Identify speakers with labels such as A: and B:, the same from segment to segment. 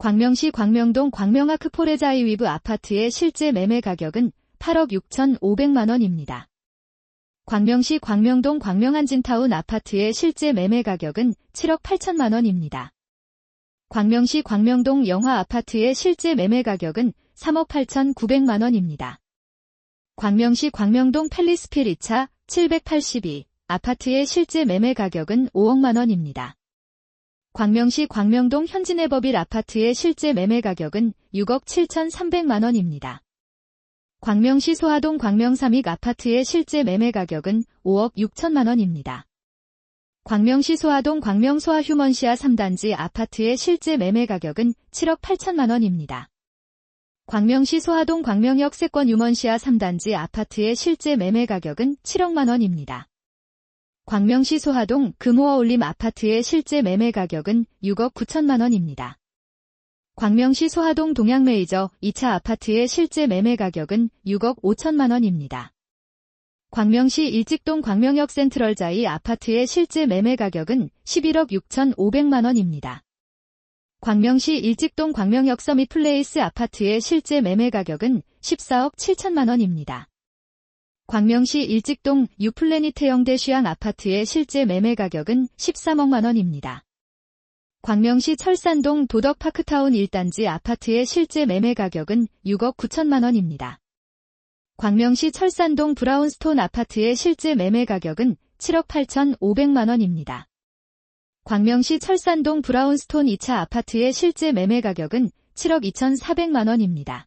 A: 광명시 광명동 광명아크 포레자이위브 아파트의 실제 매매 가격은 8억 6천5백만 원입니다. 광명시 광명동 광명한진타운 아파트의 실제 매매 가격은 7억 8천만 원입니다. 광명시 광명동 영화 아파트의 실제 매매 가격은 3억 8천 9백만 원입니다. 광명시 광명동 팰리스필 2차 782 아파트의 실제 매매 가격은 5억만 원입니다. 광명시 광명동 현진해법일 아파트의 실제 매매 가격은 6억 7천3백만 원입니다. 광명시 소하동 광명 삼익 아파트의 실제 매매 가격은 5억 6천만 원입니다. 광명시 소하동 광명 소하 휴먼시아 3단지 아파트의 실제 매매 가격은 7억 8천만 원입니다. 광명시 소하동 광명역 세권 유먼시아 3단지 아파트의 실제 매매 가격은 7억만 원입니다. 광명시 소하동 금호어 올림 아파트의 실제 매매 가격은 6억 9천만 원입니다. 광명시 소하동 동양메이저 2차 아파트의 실제 매매 가격은 6억 5천만 원입니다. 광명시 일직동 광명역 센트럴자이 아파트의 실제 매매 가격은 11억 6천 5백만 원입니다. 광명시 일직동 광명역 서밋 플레이스 아파트의 실제 매매 가격은 14억 7천만 원입니다. 광명시 일직동 유플래닛 해영대 쉬양 아파트의 실제 매매 가격은 13억만 원입니다. 광명시 철산동 도덕파크타운 1단지 아파트의 실제 매매 가격은 6억 9천만 원입니다. 광명시 철산동 브라운스톤 아파트의 실제 매매 가격은 7억 8천 5백만 원입니다. 광명시 철산동 브라운스톤 2차 아파트의 실제 매매 가격은 7억 2천 4백만 원입니다.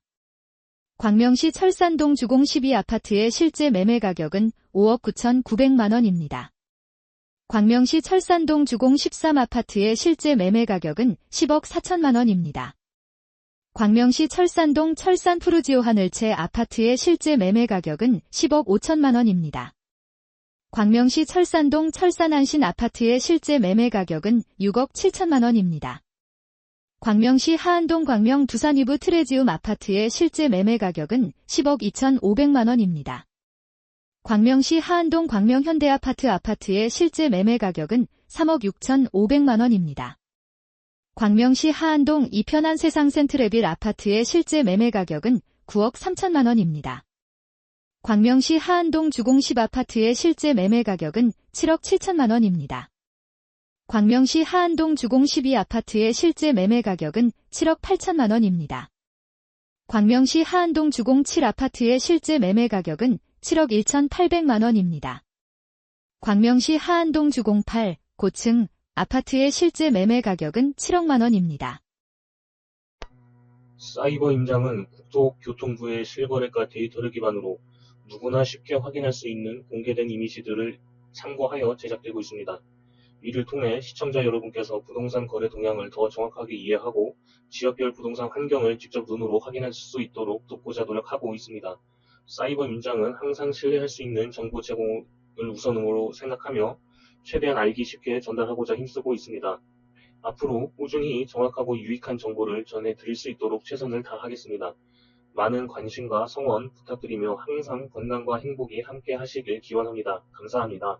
A: 광명시 철산동 주공 12 아파트의 실제 매매 가격은 5억 9천 9백만 원입니다. 광명시 철산동 주공 13 아파트의 실제 매매 가격은 10억 4천만 원입니다. 광명시 철산동 철산 푸르지오 하늘채 아파트의 실제 매매 가격은 10억 5천만 원입니다. 광명시 철산동 철산안신 아파트의 실제 매매 가격은 6억 7천만 원입니다. 광명시 하안동 광명 두산이브 트레지움 아파트의 실제 매매 가격은 10억 2천5백만 원입니다. 광명시 하안동 광명 현대아파트 아파트의 실제 매매 가격은 3억 6천 5백만 원입니다. 광명시 하안동 이편한 세상 센트레빌 아파트의 실제 매매 가격은 9억 3천만 원입니다. 광명시 하안동 주공십 아파트의 실제 매매 가격은 7억 7천만 원입니다. 광명시 하안동 주공 12 아파트의 실제 매매 가격은 7억 8천만 원입니다. 광명시 하안동 주공 7 아파트의 실제 매매 가격은 7억 1천8백만 원입니다. 광명시 하안동 주공 8 고층 아파트의 실제 매매 가격은 7억만 원입니다.
B: 사이버 임장은 국토교통부의 실거래가 데이터를 기반으로 누구나 쉽게 확인할 수 있는 공개된 이미지들을 참고하여 제작되고 있습니다. 이를 통해 시청자 여러분께서 부동산 거래 동향을 더 정확하게 이해하고 지역별 부동산 환경을 직접 눈으로 확인할 수 있도록 돕고자 노력하고 있습니다. 사이버 임장은 항상 신뢰할 수 있는 정보 제공을 우선으로 생각하며 최대한 알기 쉽게 전달하고자 힘쓰고 있습니다. 앞으로 꾸준히 정확하고 유익한 정보를 전해드릴 수 있도록 최선을 다하겠습니다. 많은 관심과 성원 부탁드리며 항상 건강과 행복이 함께 하시길 기원합니다. 감사합니다.